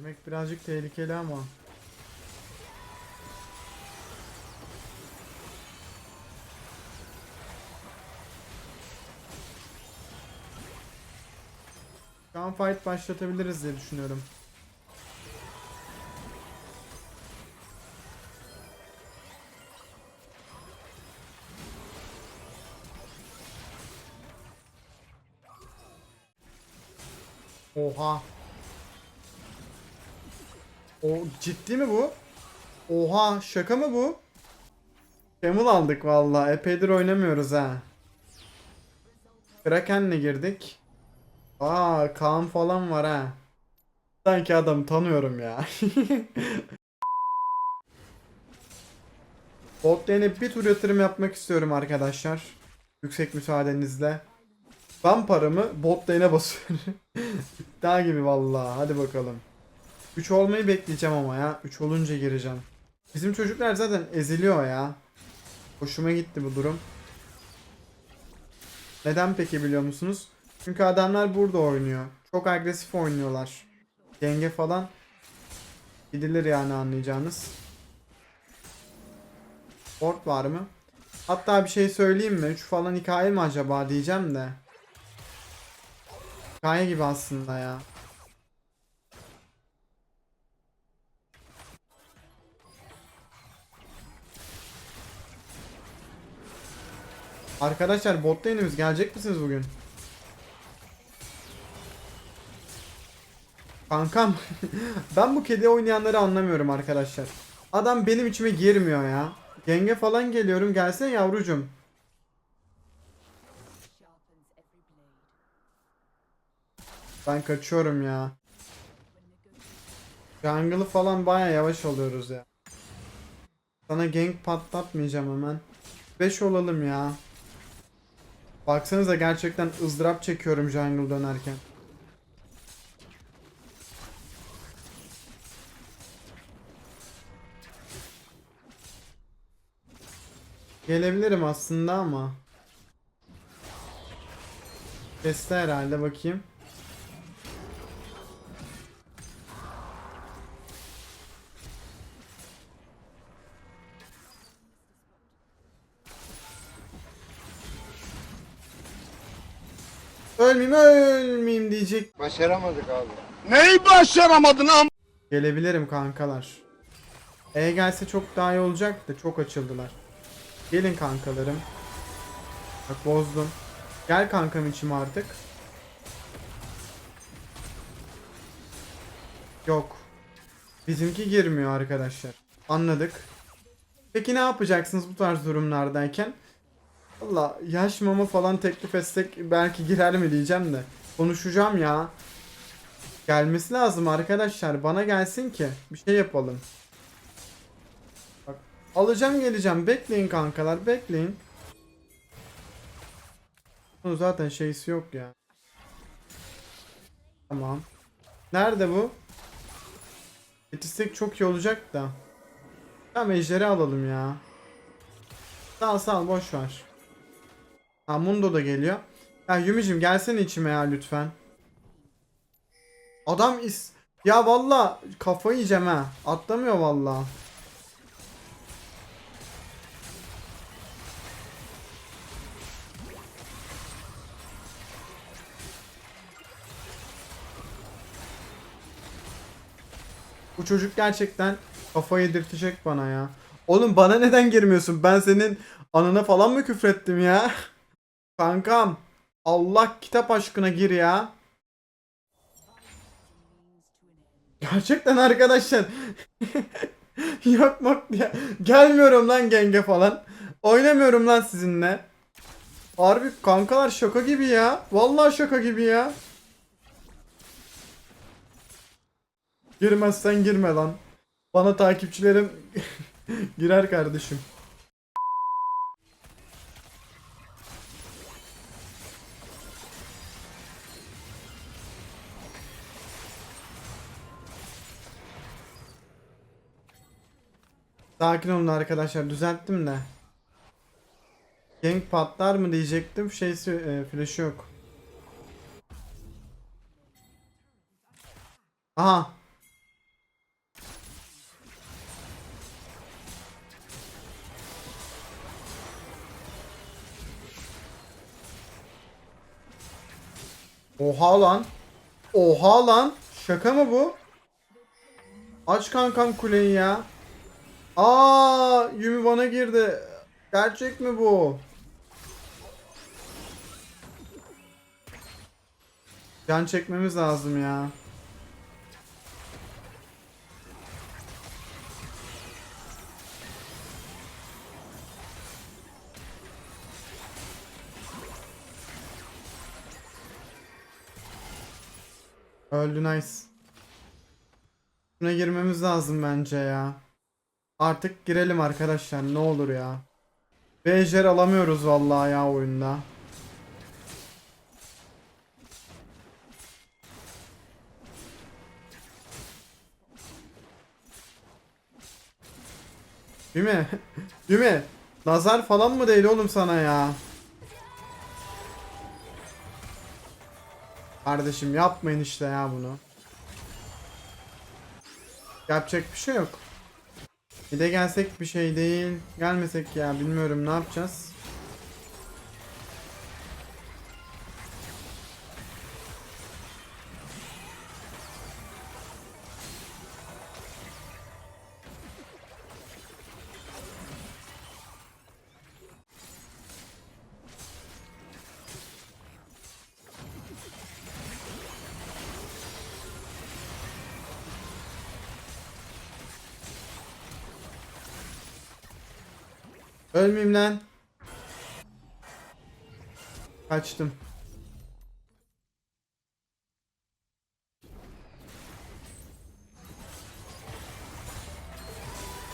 Girmek birazcık tehlikeli ama. Şu an fight başlatabiliriz diye düşünüyorum. Oha. O ciddi mi bu? Oha şaka mı bu? Camel aldık vallahi. Epeydir oynamıyoruz ha. Kraken'le girdik. Aa Kaan falan var ha. Sanki adam tanıyorum ya. Bot lane'e bir tur yatırım yapmak istiyorum arkadaşlar. Yüksek müsaadenizle. Ben paramı bot lane'e basıyorum. Daha gibi vallahi. Hadi bakalım. 3 olmayı bekleyeceğim ama ya. 3 olunca gireceğim. Bizim çocuklar zaten eziliyor ya. Hoşuma gitti bu durum. Neden peki biliyor musunuz? Çünkü adamlar burada oynuyor. Çok agresif oynuyorlar. Denge falan gidilir yani anlayacağınız. Port var mı? Hatta bir şey söyleyeyim mi? 3 falan hikaye mi acaba diyeceğim de. Hikaye gibi aslında ya. Arkadaşlar bot lane'imiz gelecek misiniz bugün? Kankam ben bu kedi oynayanları anlamıyorum arkadaşlar. Adam benim içime girmiyor ya. Genge falan geliyorum gelsene yavrucum. Ben kaçıyorum ya. Jungle'ı falan baya yavaş oluyoruz ya. Sana gank patlatmayacağım hemen. 5 olalım ya. Baksanıza gerçekten ızdırap çekiyorum jungle dönerken. Gelebilirim aslında ama. Kesti herhalde bakayım. Ölmeyeyim ölmeyeyim diyecek. Başaramadık abi. Neyi başaramadın am? Gelebilirim kankalar. E gelse çok daha iyi olacak da çok açıldılar. Gelin kankalarım. Bak bozdum. Gel kankam içime artık. Yok. Bizimki girmiyor arkadaşlar. Anladık. Peki ne yapacaksınız bu tarz durumlardayken? Valla yaş mama falan teklif etsek belki girer mi diyeceğim de. Konuşacağım ya. Gelmesi lazım arkadaşlar. Bana gelsin ki bir şey yapalım. Bak, alacağım geleceğim. Bekleyin kankalar, bekleyin. Bunun zaten şeysi yok ya. Tamam. Nerede bu? Yetişsek çok iyi olacak da. Tamam ejderi alalım ya. Sağ sağ boş ver. Ha Mundo da geliyor. Ya Yumicim gelsene içime ya lütfen. Adam is... Ya valla kafayı yiyeceğim ha. Atlamıyor valla. Bu çocuk gerçekten kafayı yedirtecek bana ya. Oğlum bana neden girmiyorsun? Ben senin anına falan mı küfrettim ya? Kankam. Allah kitap aşkına gir ya. Gerçekten arkadaşlar. Yok yok ya. Gelmiyorum lan genge falan. Oynamıyorum lan sizinle. Harbi kankalar şaka gibi ya. Vallahi şaka gibi ya. Girmezsen girme lan. Bana takipçilerim girer kardeşim. Sakin olun arkadaşlar düzelttim de. Gank patlar mı diyecektim. Şeysi e, flash yok. Aha. Oha lan. Oha lan. Şaka mı bu? Aç kankam kuleyi ya. Aa, Yumi bana girdi. Gerçek mi bu? Can çekmemiz lazım ya. Öldü nice. Buna girmemiz lazım bence ya. Artık girelim arkadaşlar ne olur ya. Bejder alamıyoruz vallahi ya oyunda. Değil mi? Değil mi? Nazar falan mı değil oğlum sana ya? Kardeşim yapmayın işte ya bunu. Yapacak bir şey yok. Bir de gelsek bir şey değil. Gelmesek ya bilmiyorum ne yapacağız. Ölmeyeyim lan. Kaçtım.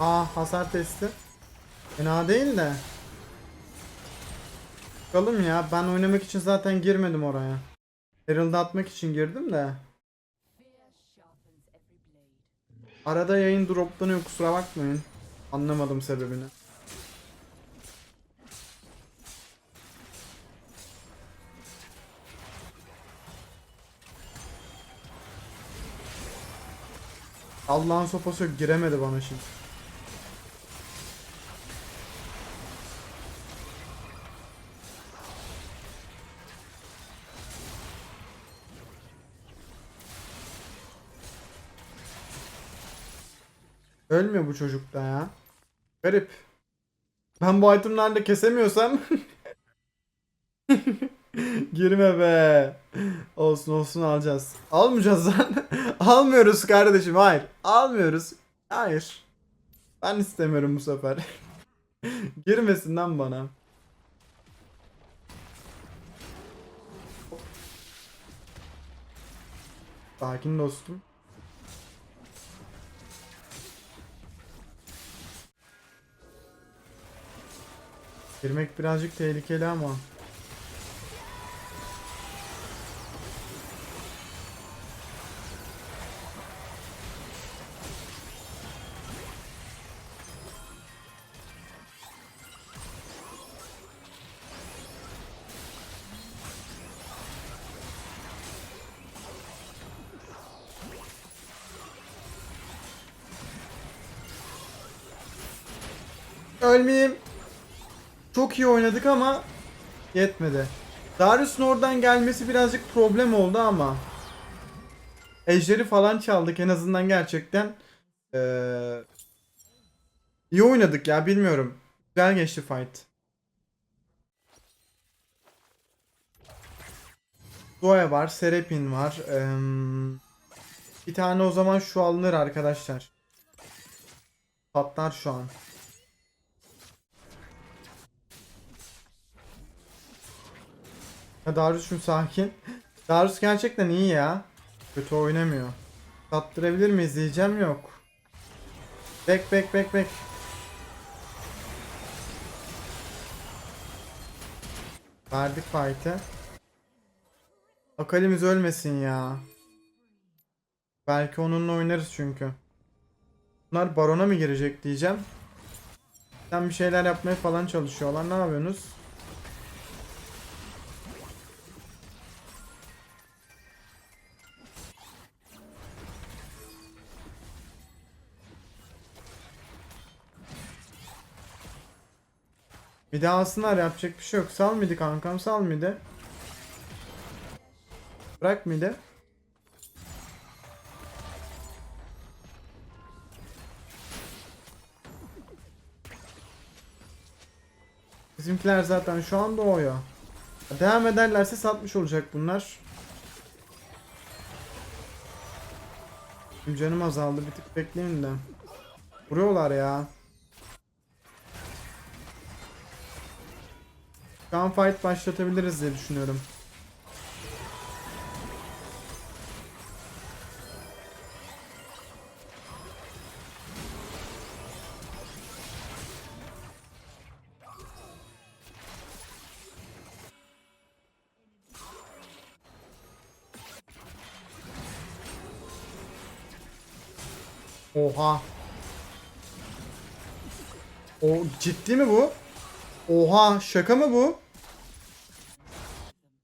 Aa hasar testi. Fena değil de. Bakalım ya ben oynamak için zaten girmedim oraya. Herald'ı atmak için girdim de. Arada yayın droplanıyor kusura bakmayın. Anlamadım sebebini. Allah'ın sopası yok giremedi bana şimdi. Ölmüyor bu çocuk da ya. Garip. Ben bu itemlerle kesemiyorsam Girme be. Olsun olsun alacağız. Almayacağız lan. Almıyoruz kardeşim. Hayır. Almıyoruz. Hayır. Ben istemiyorum bu sefer. Girmesin lan bana. Sakin dostum. Girmek birazcık tehlikeli ama. Ölmeyeyim. Çok iyi oynadık ama yetmedi. Darius'un oradan gelmesi birazcık problem oldu ama. Ejderi falan çaldık en azından gerçekten. Ee, iyi oynadık ya bilmiyorum. Güzel geçti fight. Zoe var, Serapin var. Ee, bir tane o zaman şu alınır arkadaşlar. Patlar şu an. Darius'cum sakin. Darius gerçekten iyi ya. Kötü oynamıyor. Sattırabilir miyiz diyeceğim yok. Bek bek bek bek. Verdik fight'e. Akalimiz ölmesin ya. Belki onunla oynarız çünkü. Bunlar barona mı girecek diyeceğim. Sen bir şeyler yapmaya falan çalışıyorlar. Ne yapıyorsunuz? Bir daha alsınlar yapacak bir şey yok. Sal mıydı kankam sal mıydı? Bırak mıydı? Bizimkiler zaten şu an doğuyor. Devam ederlerse satmış olacak bunlar. Canım azaldı bir tık bekleyin de. Vuruyorlar ya. Şu an fight başlatabiliriz diye düşünüyorum. Oha. O ciddi mi bu? Oha şaka mı bu?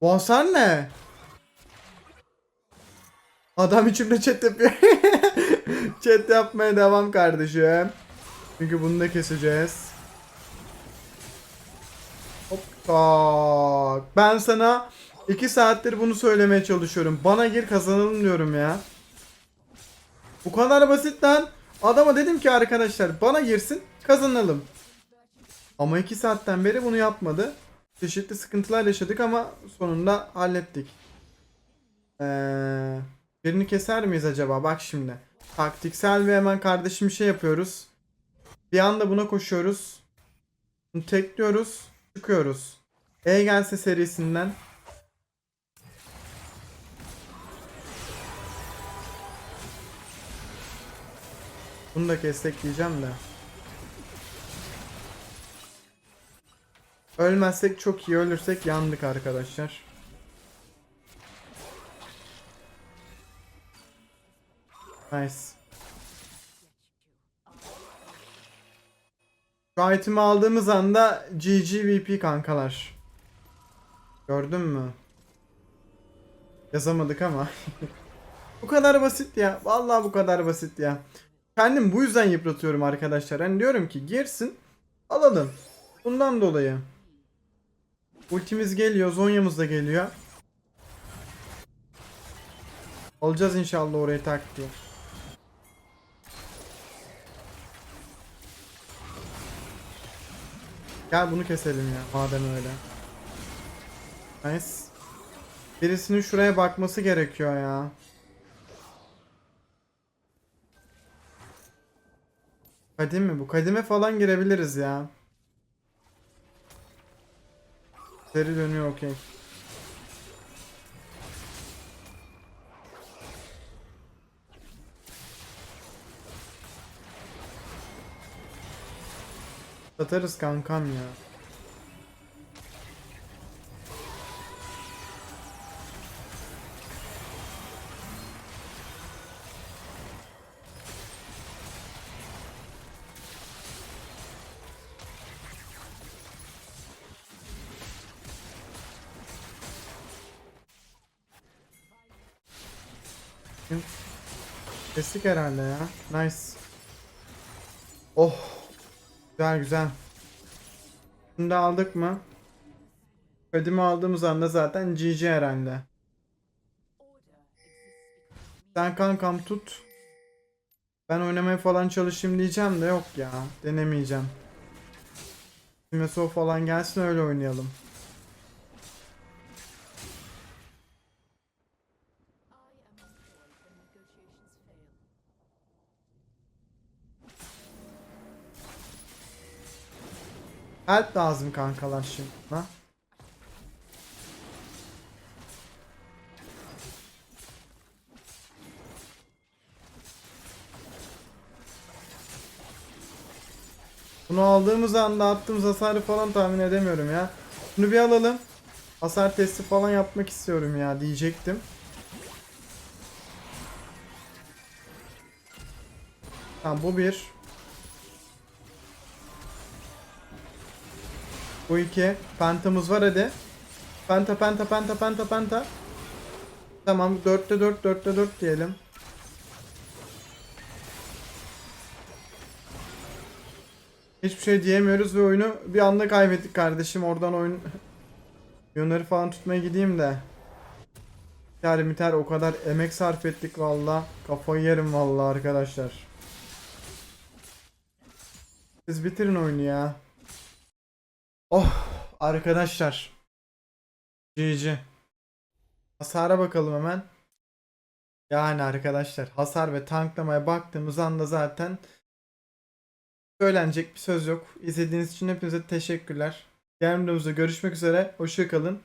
Bu hasar ne? Adam içimde chat yapıyor. chat yapmaya devam kardeşim. Çünkü bunu da keseceğiz. Hop. Ben sana 2 saattir bunu söylemeye çalışıyorum. Bana gir kazanalım diyorum ya. Bu kadar basit lan. Adama dedim ki arkadaşlar bana girsin kazanalım. Ama 2 saatten beri bunu yapmadı. Çeşitli sıkıntılar yaşadık ama sonunda hallettik. Ee, birini keser miyiz acaba? Bak şimdi. Taktiksel ve hemen kardeşim şey yapıyoruz. Bir anda buna koşuyoruz. Tekliyoruz. Çıkıyoruz. E gelse serisinden. Bunu da kessek diyeceğim de. Ölmezsek çok iyi ölürsek yandık arkadaşlar. Nice. Şu itemi aldığımız anda GGVP kankalar. Gördün mü? Yazamadık ama. bu kadar basit ya. Vallahi bu kadar basit ya. Kendim bu yüzden yıpratıyorum arkadaşlar. Hani diyorum ki girsin alalım. Bundan dolayı. Ultimiz geliyor. Zonya'mız da geliyor. Alacağız inşallah orayı tak diye. Gel bunu keselim ya madem öyle. Nice. Birisinin şuraya bakması gerekiyor ya. Kadim mi bu? Kadime falan girebiliriz ya. Seri dönüyor okey. Satarız kankam ya. Kestik herhalde ya. Nice. Oh. Güzel güzel. Da aldık mı? Ödümü aldığımız anda zaten GG herhalde. Sen kankam tut. Ben oynamaya falan çalışayım diyeceğim de yok ya. Denemeyeceğim. Meso falan gelsin öyle oynayalım. Help lazım kankalar şimdi. Ha? Bunu aldığımız anda attığımız hasarı falan tahmin edemiyorum ya. Bunu bir alalım. Hasar testi falan yapmak istiyorum ya diyecektim. Tamam bu bir. Bu iki. Pentamız var hadi. Penta penta penta penta penta. Tamam 4'te 4 4'te 4 diyelim. Hiçbir şey diyemiyoruz ve oyunu bir anda kaybettik kardeşim. Oradan oyun yönleri falan tutmaya gideyim de. biter biter o kadar emek sarf ettik valla. Kafayı yerim valla arkadaşlar. Siz bitirin oyunu ya. Oh arkadaşlar. GG. Hasara bakalım hemen. Yani arkadaşlar hasar ve tanklamaya baktığımız anda zaten söylenecek bir söz yok. İzlediğiniz için hepinize teşekkürler. Diğer videomuzda görüşmek üzere. Hoşçakalın.